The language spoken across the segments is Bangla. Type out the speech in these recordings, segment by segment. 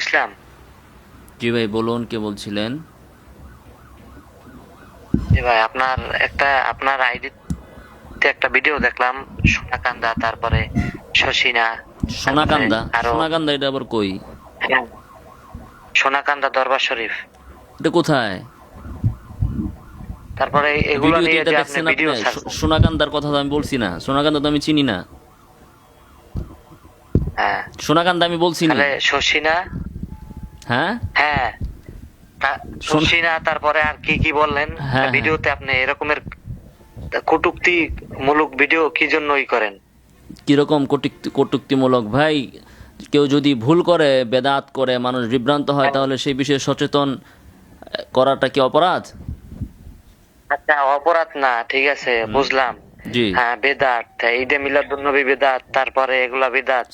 ইসলাম। জি ভাই বলুন কে বলছিলেন? জি ভাই আপনার একটা আপনার আইডিতে একটা ভিডিও দেখলাম সোনাকান্দা তারপরে শশিনা সোনাকান্দা? সোনাকান্দা এটা আবার কই? হ্যাঁ, সোনাকান্দা দরবার শরীফ। এটা কোথায়? তারপরে এগুলো নিয়ে যে আপনি ভিডিও সো- সোনাকান্দার কথা তো আমি বলছি না। সোনাকান্দা তো আমি চিনি না। হ্যাঁ। সোনাকান্দা আমি বলছি না। শশিনা হ্যাঁ? হ্যাঁ। শোন- তারপরে আর কি কি বললেন? হ্যাঁ, ভিডিওতে আপনি এরকমের কটুক্তি মূলক ভিডিও কি জন্য ই করেন? কীরকম কটুক্তি কটুক্তিমূলক? ভাই কেউ যদি ভুল করে বেদাত করে মানুষ বিভ্রান্ত হয় তাহলে সেই বিষয়ে সচেতন করাটা কি অপরাধ? আচ্ছা অপরাধ না ঠিক আছে বুঝলাম। জি। হ্যাঁ বেদাত ঈদে মিলাদুন নবী বেদাত তারপরে এগুলা বেদাত।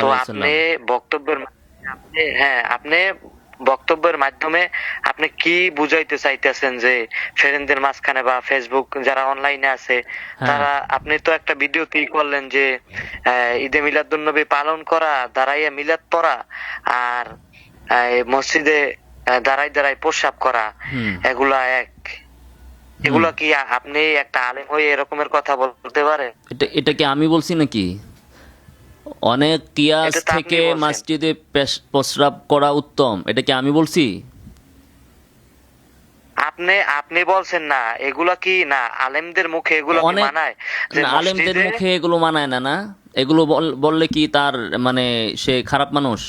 তো আপনি বক্তব্যের আপনি হ্যাঁ আপনি বক্তব্যের মাধ্যমে আপনি কি বুঝাইতে চাইতেছেন যে ফেরেনদের মাঝখানে বা ফেসবুক যারা অনলাইনে আছে হ্যাঁ। তারা আপনি তো একটা ভিডিও কি করলেন যে ঈদে মিলাদুন নবী পালন করা দাঁড়াইয়া মিলাদ পড়া আর মসজিদে দাঁড়াই দাঁড়াই প্রসাব করা এগুলা এক। এগুলা কি আপনি একটা আলেম হয়ে এরকমের কথা বলতে পারেন? এটা এটা কি আমি বলছি নাকি? অনেক কিয়াস থেকে মসজিদে প্রস্রাব করা উত্তম। এটা কি আমি বলছি? আপনি আপনি বলছেন না এগুলা কি? না আলেমদের মুখে এগুলো মানায়? আলেমদের মুখে এগুলো মানায় না না। এগুলো বললে কি তার মানে সে খারাপ মানুষ?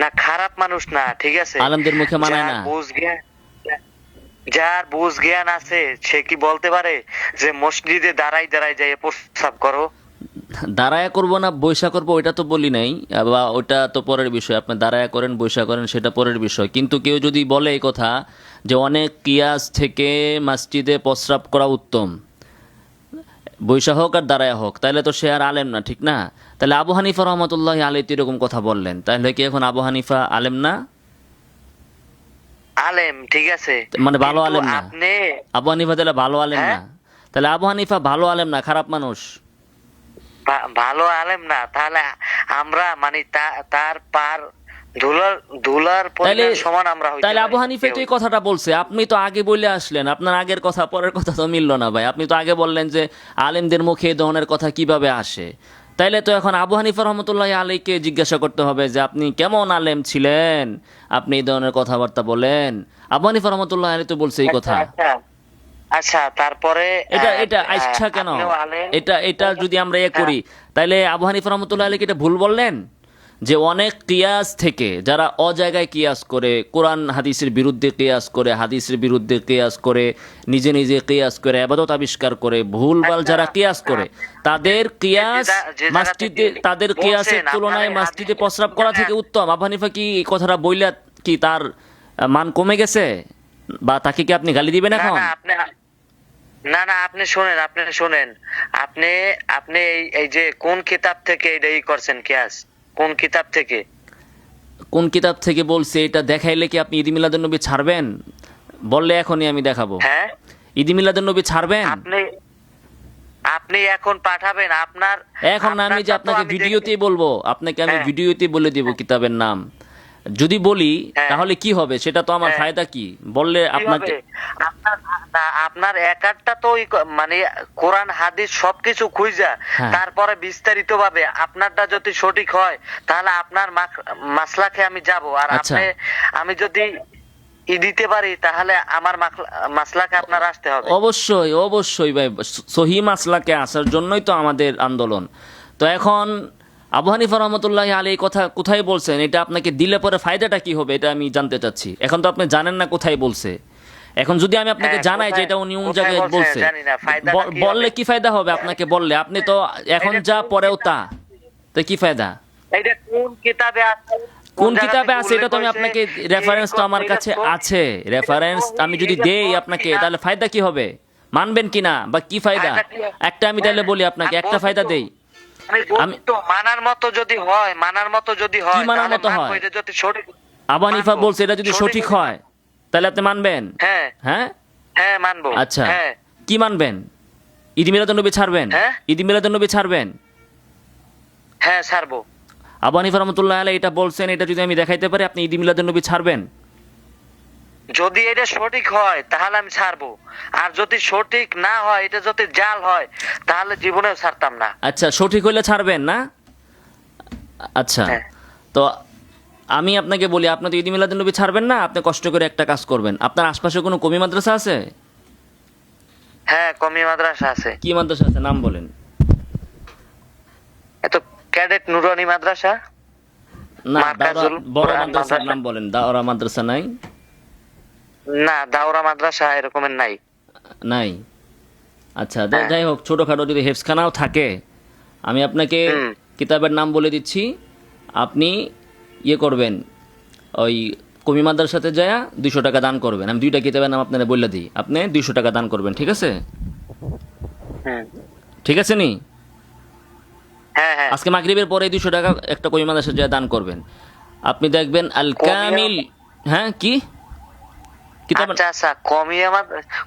না খারাপ মানুষ না ঠিক আছে। আলেমদের মুখে মানায় না। যার বুঝ জ্ঞান আছে সে কি বলতে পারে যে মসজিদে দাঁড়াই দাঁড়াই যাই প্রস্তাব করো? দাঁড়ায়া করব না বৈশা করব ওইটা তো বলি নাই বা ওটা তো পরের বিষয়। আপনি দাঁড়ায়া করেন বৈশা করেন সেটা পরের বিষয়। কিন্তু কেউ যদি বলে এই কথা যে অনেক কিয়াস থেকে মসজিদে প্রস্রাব করা উত্তম বৈশা হোক আর দাঁড়ায়া হোক তাহলে তো সে আর আলেম না ঠিক না? তাহলে আবু হানিফা রহমতুল্লাহ আলী তো এরকম কথা বললেন তাহলে কি এখন আবু হানিফা আলেম না? আলেম ঠিক আছে। মানে ভালো আলেম না। আপনি আবু হানিফা তাহলে ভালো আলেম হ্যাঁ? না? তাহলে আবু হানিফা ভালো আলেম না খারাপ মানুষ? ভালো আলেম না তাহলে আমরা মানে তার পার ধুলার ধুলার তাহলে পরিমাণ সমান আমরা তাহলে আবু হানিফা তো এই কথাটা বলছে আপনি তো আগে বলে আসলেন আপনার আগের কথা পরের কথা তো মিলল না ভাই। আপনি তো আগে বললেন যে আলেমদের মুখে এই ধরনের কথা কীভাবে আসে। তাইলে তো এখন আবু হানিফা রহমতুল্লাহ আলীকে জিজ্ঞাসা করতে হবে যে আপনি কেমন আলেম ছিলেন? আপনি এই ধরনের কথাবার্তা বলেন। আবু হানিফা রহমতুল্লাহ আলী তো বলছে এই কথা। আচ্ছা, আচ্ছা তারপরে এটা এটা আহ, ইচ্ছা কেন? এটা এটা যদি আমরা এ করি তাইলে আবু হানিফা রহমতুল্লাহ আলীকে এটা ভুল বললেন? যে অনেক কিয়াস থেকে যারা অজায়গায় কিয়াস করে কোরআন হাদিসের বিরুদ্ধে কিয়াস করে হাদিসের বিরুদ্ধে কিয়াস করে নিজে নিজে কিয়াস করে আবাদত আবিষ্কার করে ভুলভাল আচ্ছা, যারা কিয়াস করে তাদের কিয়াস মাসজিদে তাদের কিয়াসের তুলনায় মাসজিদে প্রস্রাব করা থেকে উত্তম। আবু কি এই কথাটা বইলা কি তার মান কমে গেছে? বা তাকে কি আপনি গালি দিবেন এখন? না না আপনি শোনেন আপনি শোনেন। আপনি আপনি এই- এই যে কোন কিতাব থেকে এটা ই করছেন কিয়াস? কোন কিতাব থেকে? কোন কিতাব থেকে বলছে এটা দেখাইলে কি আপনি ঈদ মিলাদুন নবী ছাড়বেন? বললে এখনই আমি দেখাবো। হ্যাঁ? ঈদ মিলাদুন নবী ছাড়বেন? আপনি আপনি এখন পাঠাবেন আপনার এখন না আমি যে আপনাকে ভিডিওতেই বলব আপনাকে আমি হ্যাঁ। ভিডিওতেই বলে দেব কিতাবের নাম। যদি বলি হ্যাঁ। তাহলে কি হবে? সেটা তো আমার হ্যাঁ। ফায়দা কি? বললে আপনাকে আপনার না, আপনার একারটা তো মানে কোরআন হাদিস সবকিছু খুঁজা। হ্যাঁ। তারপরে বিস্তারিত ভাবে আপনারটা যদি সঠিক হয় তাহলে আপনার মাসলাকে আমি যাব। আর আচ্ছা। আপনি আমি যদি দিতে পারি তাহলে আমার মাসলাকে আপনার আসতে হবে। অবশ্যই অবশ্যই ভাই। সহি মাসলাকে আসার জন্যই তো আমাদের আন্দোলন। তো এখন আবু হানিফা রহমতুল্লাহ আলী কথা কোথায় বলছেন? এটা আপনাকে দিলে পরে ফায়দাটা কি হবে এটা আমি জানতে চাচ্ছি। এখন তো আপনি জানেন না কোথায় বলছে। এখন যদি আমি আপনাকে হ্যাঁ, জানাই যে এটা উনি কোথায় জায়গায় বলছে? না, কি বললে কি ফায়দা হবে আপনাকে বললে? আপনি তো এখন যা পরেও তা তো কি ফায়দা? এইটা কোন কিতাবে আছে? কোন কিতাবে আছে? এটা তো আমি আপনাকে রেফারেন্স তো আমার কাছে আছে। রেফারেন্স আমি যদি এটা দেই আপনাকে তাহলে ফায়দা কি হবে? মানবেন কিনা বা কি ফায়দা? একটা আমি তাহলে বলি আপনাকে একটা বলছি ফায়দা দেই। আমি তো মানার মতো যদি হয় মানার মতো যদি হয় কি মানার মতো হয়? এটা যদি সঠিক আবু বলছে এটা যদি সঠিক হয়। তাহলে আপনি মানবেন? হ্যাঁ। হ্যাঁ? হ্যাঁ মানবো। আচ্ছা। হ্যাঁ। কি মানবেন? ঈদ মিলাদুন নবী ছাড়বেন? হ্যাঁ? ঈদ মিলাদুন নবী ছাড়বেন? হ্যাঁ ছাড়বো। আবু হানিফা রহমতুল্লাহ আলাই এটা বলছেন এটা যদি আমি দেখাইতে পারি আপনি ঈদ মিলাদুল নবী ছাড়বেন? যদি এটা সঠিক হয় তাহলে আমি ছাড়বো। আর যদি সঠিক না হয় এটা যদি জাল হয় তাহলে জীবনেও ছাড়তাম না। আচ্ছা সঠিক হইলে ছাড়বেন না? আচ্ছা। হ্যাঁ। তো আমি আপনাকে বলি আপনি তো ঈদ মিলাদুল নবী ছাড়বেন না আপনি কষ্ট করে একটা কাজ করবেন। আপনার আশপাশে কোনো কমি মাদ্রাসা আছে? হ্যাঁ কমি মাদ্রাসা আছে। কি মাদ্রাসা আছে? নাম বলেন। এত ক্যাডেট নুরানি মাদ্রাসা। না বড় মাদ্রাসার নাম বলেন দাওরা মাদ্রাসা নাই? না দাওরা মাদ্রাসা এরকমের নাই। নাই? আচ্ছা হ্যাঁ। যাই হোক ছোটখাটো যদি হেফসখানাও থাকে আমি আপনাকে কিতাবের নাম বলে দিচ্ছি। আপনি ইয়ে করবেন ওই কমি মাদ্রাসাতে যায় দুইশো টাকা দান করবেন। আমি দুইটা কিতাবের নাম আপনারা বললে দিই। আপনি দুইশো টাকা দান করবেন ঠিক আছে? হুম। ঠিক আছে নি? হ্যাঁ হ্যাঁ। আজকে মাগরিবের পরে দুইশো টাকা একটা কমি মাদ্রাসা যায় দান করবেন। আপনি দেখবেন আল কামিল হ্যাঁ কি? কিতাব আচ্ছা আচ্ছা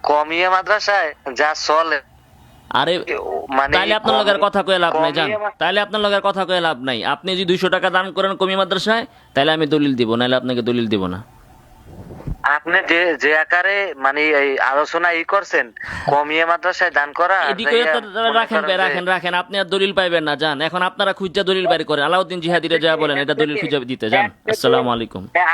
কমিয়া মাদ্রাসায় যা চলে আরে মানে তাহলে আপনার লগের কথা কয়ে লাভ নাই জান। তাহলে আপনার লগের কথা কয়ে লাভ নাই। আপনি যদি দুইশো টাকা দান করেন কমি মাদ্রাসায় তাহলে আমি দলিল দিব নাহলে আপনাকে দলিল দিব না। আপনি যে যে আকারে মানে এই আলোচনা ই করছেন কমিয়া মাদ্রাসায় দান করা এদিকে রাখেন ভাই রাখেন রাখেন আপনি আর দলিল পাইবেন না যান এখন আপনারা খুঁজা দলিল বাইর করেন আলাউদ্দিন জিহাদিরে যা বলেন এটা দলিল খুঁজে দিতে যান আসসালামু আলাইকুম। হ্যাঁ,